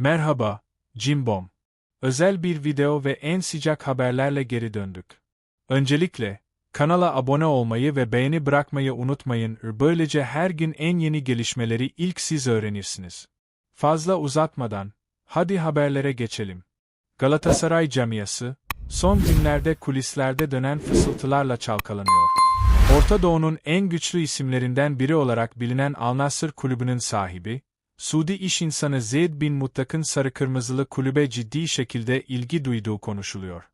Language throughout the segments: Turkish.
Merhaba, Cimbom. Özel bir video ve en sıcak haberlerle geri döndük. Öncelikle, kanala abone olmayı ve beğeni bırakmayı unutmayın. Böylece her gün en yeni gelişmeleri ilk siz öğrenirsiniz. Fazla uzatmadan, hadi haberlere geçelim. Galatasaray camiası, son günlerde kulislerde dönen fısıltılarla çalkalanıyor. Orta Doğu'nun en güçlü isimlerinden biri olarak bilinen Al Nassr kulübünün sahibi, Suudi iş insanı Zeyd bin Muttak'ın sarı kırmızılı kulübe ciddi şekilde ilgi duyduğu konuşuluyor.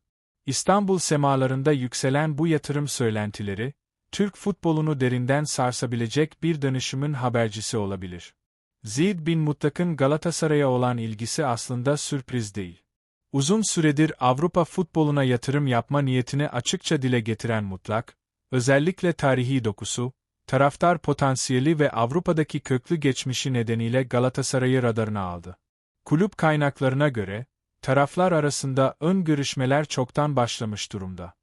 İstanbul semalarında yükselen bu yatırım söylentileri, Türk futbolunu derinden sarsabilecek bir dönüşümün habercisi olabilir. Zeyd bin Muttak'ın Galatasaray'a olan ilgisi aslında sürpriz değil. Uzun süredir Avrupa futboluna yatırım yapma niyetini açıkça dile getiren Mutlak, özellikle tarihi dokusu, taraftar potansiyeli ve Avrupa'daki köklü geçmişi nedeniyle Galatasaray'ı radarına aldı. Kulüp kaynaklarına göre, taraflar arasında ön görüşmeler çoktan başlamış durumda.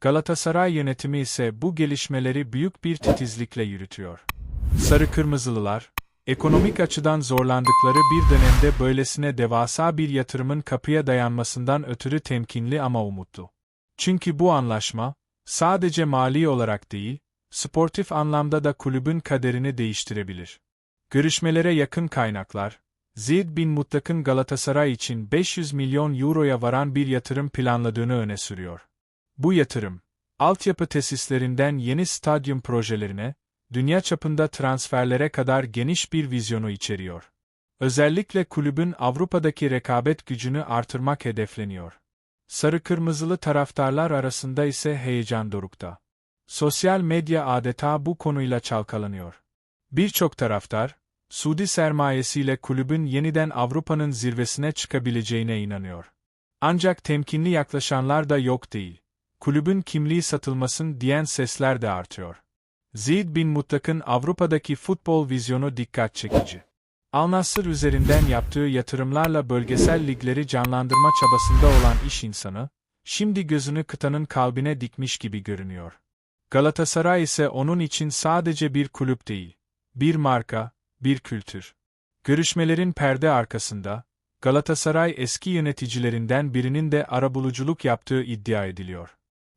Galatasaray yönetimi ise bu gelişmeleri büyük bir titizlikle yürütüyor. Sarı Kırmızılılar, ekonomik açıdan zorlandıkları bir dönemde böylesine devasa bir yatırımın kapıya dayanmasından ötürü temkinli ama umutlu. Çünkü bu anlaşma, sadece mali olarak değil, sportif anlamda da kulübün kaderini değiştirebilir. Görüşmelere yakın kaynaklar, Ziyad bin Muttak'ın Galatasaray için 500 milyon euroya varan bir yatırım planladığını öne sürüyor. Bu yatırım, altyapı tesislerinden yeni stadyum projelerine, dünya çapında transferlere kadar geniş bir vizyonu içeriyor. Özellikle kulübün Avrupa'daki rekabet gücünü artırmak hedefleniyor. Sarı kırmızılı taraftarlar arasında ise heyecan dorukta. Sosyal medya adeta bu konuyla çalkalanıyor. Birçok taraftar, Suudi sermayesiyle kulübün yeniden Avrupa'nın zirvesine çıkabileceğine inanıyor. Ancak temkinli yaklaşanlar da yok değil. Kulübün kimliği satılmasın diyen sesler de artıyor. Ziyad bin Muttak'ın Avrupa'daki futbol vizyonu dikkat çekici. Al Nassr üzerinden yaptığı yatırımlarla bölgesel ligleri canlandırma çabasında olan iş insanı, şimdi gözünü kıtanın kalbine dikmiş gibi görünüyor. Galatasaray ise onun için sadece bir kulüp değil, bir marka, bir kültür. Görüşmelerin perde arkasında, Galatasaray eski yöneticilerinden birinin de arabuluculuk yaptığı iddia ediliyor.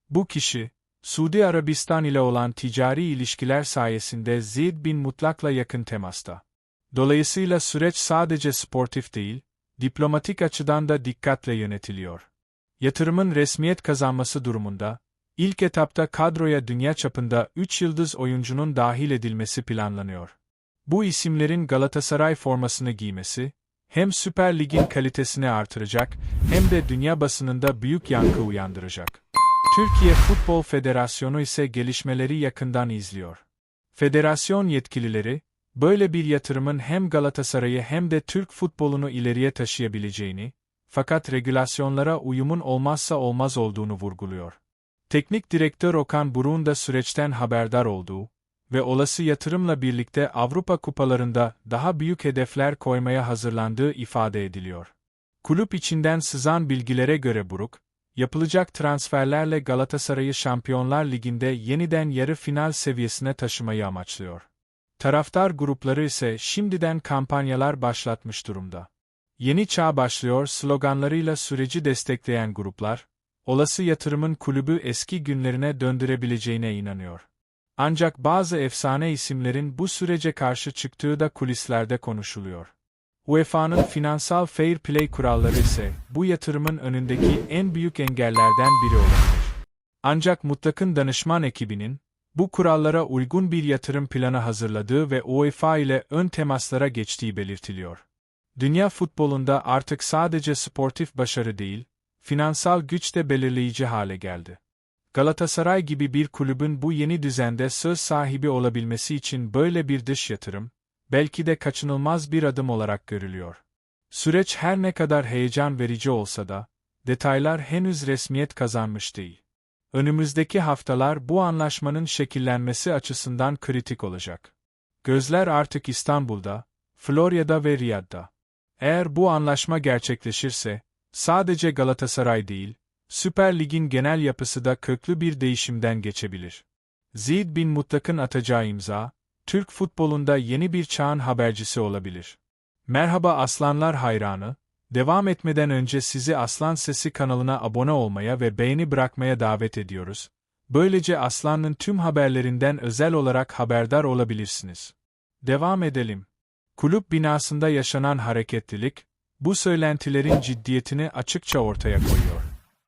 Bu kişi, Suudi Arabistan ile olan ticari ilişkiler sayesinde Zeyd bin Mutlak'la yakın temasta. Dolayısıyla süreç sadece sportif değil, diplomatik açıdan da dikkatle yönetiliyor. Yatırımın resmiyet kazanması durumunda, ilk etapta kadroya dünya çapında 3 yıldız oyuncunun dahil edilmesi planlanıyor. Bu isimlerin Galatasaray formasını giymesi, hem Süper Lig'in kalitesini artıracak, hem de dünya basınında büyük yankı uyandıracak. Türkiye Futbol Federasyonu ise gelişmeleri yakından izliyor. Federasyon yetkilileri, böyle bir yatırımın hem Galatasaray'ı hem de Türk futbolunu ileriye taşıyabileceğini, fakat regülasyonlara uyumun olmazsa olmaz olduğunu vurguluyor. Teknik direktör Okan Buruk'un da süreçten haberdar olduğu ve olası yatırımla birlikte Avrupa kupalarında daha büyük hedefler koymaya hazırlandığı ifade ediliyor. Kulüp içinden sızan bilgilere göre Buruk, yapılacak transferlerle Galatasaray'ı Şampiyonlar Ligi'nde yeniden yarı final seviyesine taşımayı amaçlıyor. Taraftar grupları ise şimdiden kampanyalar başlatmış durumda. Yeni çağ başlıyor sloganlarıyla süreci destekleyen gruplar, olası yatırımın kulübü eski günlerine döndürebileceğine inanıyor. Ancak bazı efsane isimlerin bu sürece karşı çıktığı da kulislerde konuşuluyor. UEFA'nın finansal fair play kuralları ise bu yatırımın önündeki en büyük engellerden biri olabilir. Ancak Mutlak'ın danışman ekibinin, bu kurallara uygun bir yatırım planı hazırladığı ve UEFA ile ön temaslara geçtiği belirtiliyor. Dünya futbolunda artık sadece sportif başarı değil, finansal güç de belirleyici hale geldi. Galatasaray gibi bir kulübün bu yeni düzende söz sahibi olabilmesi için böyle bir dış yatırım, belki de kaçınılmaz bir adım olarak görülüyor. Süreç her ne kadar heyecan verici olsa da, detaylar henüz resmiyet kazanmış değil. Önümüzdeki haftalar bu anlaşmanın şekillenmesi açısından kritik olacak. Gözler artık İstanbul'da, Florya'da ve Riyad'da. Eğer bu anlaşma gerçekleşirse, sadece Galatasaray değil, Süper Lig'in genel yapısı da köklü bir değişimden geçebilir. Ziyad bin Muttak'ın atacağı imza, Türk futbolunda yeni bir çağın habercisi olabilir. Merhaba aslanlar hayranı, Devam etmeden önce sizi Aslan Sesi kanalına abone olmaya ve beğeni bırakmaya davet ediyoruz. Böylece Aslan'ın tüm haberlerinden özel olarak haberdar olabilirsiniz. Devam edelim. Kulüp binasında yaşanan hareketlilik, bu söylentilerin ciddiyetini açıkça ortaya koyuyor.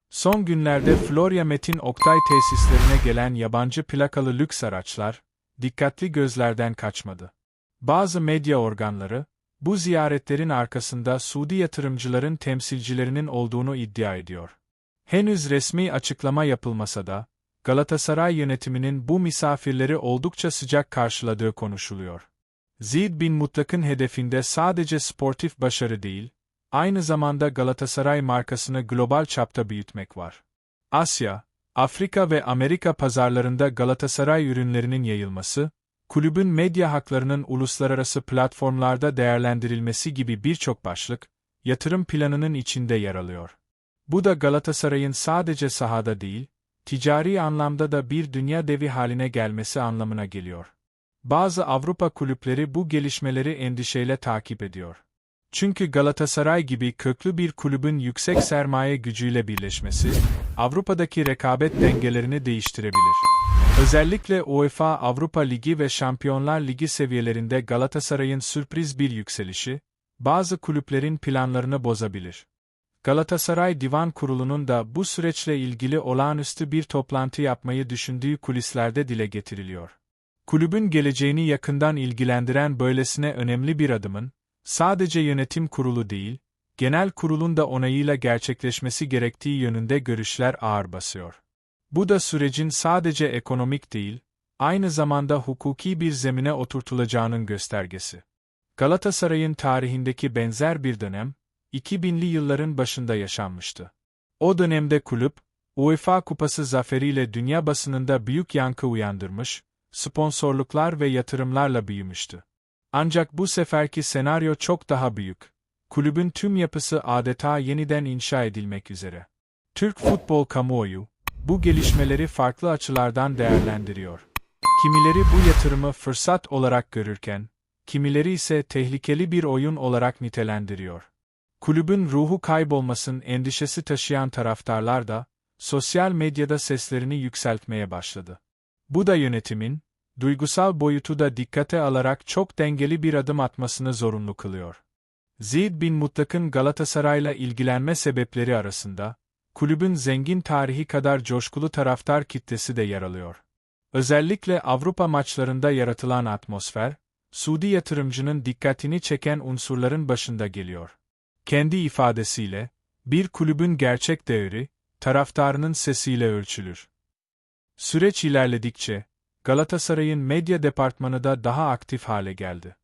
Son günlerde Florya Metin Oktay tesislerine gelen yabancı plakalı lüks araçlar, dikkatli gözlerden kaçmadı. Bazı medya organları, bu ziyaretlerin arkasında Suudi yatırımcıların temsilcilerinin olduğunu iddia ediyor. Henüz resmi açıklama yapılmasa da, Galatasaray yönetiminin bu misafirleri oldukça sıcak karşıladığı konuşuluyor. Zid bin Mutlak'ın hedefinde sadece sportif başarı değil, aynı zamanda Galatasaray markasını global çapta büyütmek var. Asya, Afrika ve Amerika pazarlarında Galatasaray ürünlerinin yayılması, kulübün medya haklarının uluslararası platformlarda değerlendirilmesi gibi birçok başlık, yatırım planının içinde yer alıyor. Bu da Galatasaray'ın sadece sahada değil, ticari anlamda da bir dünya devi haline gelmesi anlamına geliyor. Bazı Avrupa kulüpleri bu gelişmeleri endişeyle takip ediyor. Çünkü Galatasaray gibi köklü bir kulübün yüksek sermaye gücüyle birleşmesi, Avrupa'daki rekabet dengelerini değiştirebilir. Özellikle UEFA Avrupa Ligi ve Şampiyonlar Ligi seviyelerinde Galatasaray'ın sürpriz bir yükselişi, bazı kulüplerin planlarını bozabilir. Galatasaray Divan Kurulu'nun da bu süreçle ilgili olağanüstü bir toplantı yapmayı düşündüğü kulislerde dile getiriliyor. Kulübün geleceğini yakından ilgilendiren böylesine önemli bir adımın, sadece yönetim kurulu değil, genel kurulun da onayıyla gerçekleşmesi gerektiği yönünde görüşler ağır basıyor. Bu da sürecin sadece ekonomik değil, aynı zamanda hukuki bir zemine oturtulacağının göstergesi. Galatasaray'ın tarihindeki benzer bir dönem, 2000'li yılların başında yaşanmıştı. O dönemde kulüp, UEFA Kupası zaferiyle dünya basınında büyük yankı uyandırmış, sponsorluklar ve yatırımlarla büyümüştü. Ancak bu seferki senaryo çok daha büyük. Kulübün tüm yapısı adeta yeniden inşa edilmek üzere. Türk futbol kamuoyu, bu gelişmeleri farklı açılardan değerlendiriyor. Kimileri bu yatırımı fırsat olarak görürken, kimileri ise tehlikeli bir oyun olarak nitelendiriyor. Kulübün ruhu kaybolmasın endişesi taşıyan taraftarlar da, sosyal medyada seslerini yükseltmeye başladı. Bu da yönetimin, duygusal boyutu da dikkate alarak çok dengeli bir adım atmasını zorunlu kılıyor. Zid bin Mutlak'ın Galatasaray'la ilgilenme sebepleri arasında, kulübün zengin tarihi kadar coşkulu taraftar kitlesi de yer alıyor. Özellikle Avrupa maçlarında yaratılan atmosfer, Suudi yatırımcının dikkatini çeken unsurların başında geliyor. Kendi ifadesiyle, bir kulübün gerçek değeri, taraftarının sesiyle ölçülür. Süreç ilerledikçe, Galatasaray'ın medya departmanı da daha aktif hale geldi.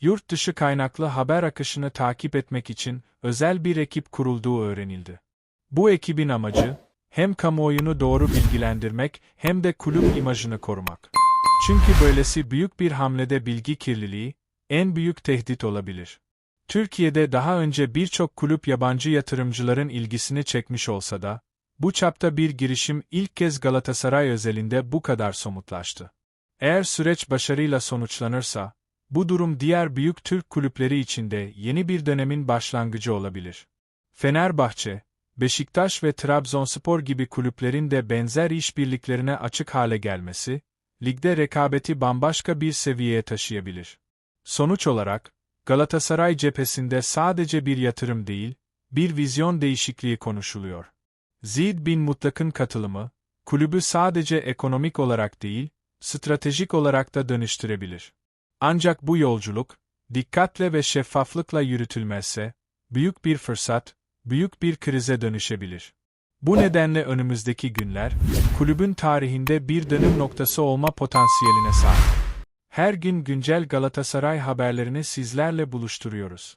Yurt dışı kaynaklı haber akışını takip etmek için özel bir ekip kurulduğu öğrenildi. Bu ekibin amacı, hem kamuoyunu doğru bilgilendirmek hem de kulüp imajını korumak. Çünkü böylesi büyük bir hamlede bilgi kirliliği, en büyük tehdit olabilir. Türkiye'de daha önce birçok kulüp yabancı yatırımcıların ilgisini çekmiş olsa da, bu çapta bir girişim ilk kez Galatasaray özelinde bu kadar somutlaştı. Eğer süreç başarıyla sonuçlanırsa, bu durum diğer büyük Türk kulüpleri için de yeni bir dönemin başlangıcı olabilir. Fenerbahçe, Beşiktaş ve Trabzonspor gibi kulüplerin de benzer işbirliklerine açık hale gelmesi, ligde rekabeti bambaşka bir seviyeye taşıyabilir. Sonuç olarak, Galatasaray cephesinde sadece bir yatırım değil, bir vizyon değişikliği konuşuluyor. Zid bin Mutlak'ın katılımı, kulübü sadece ekonomik olarak değil, stratejik olarak da dönüştürebilir. Ancak bu yolculuk, dikkatle ve şeffaflıkla yürütülmezse, büyük bir fırsat, büyük bir krize dönüşebilir. Bu nedenle önümüzdeki günler, kulübün tarihinde bir dönüm noktası olma potansiyeline sahip. Her gün güncel Galatasaray haberlerini sizlerle buluşturuyoruz.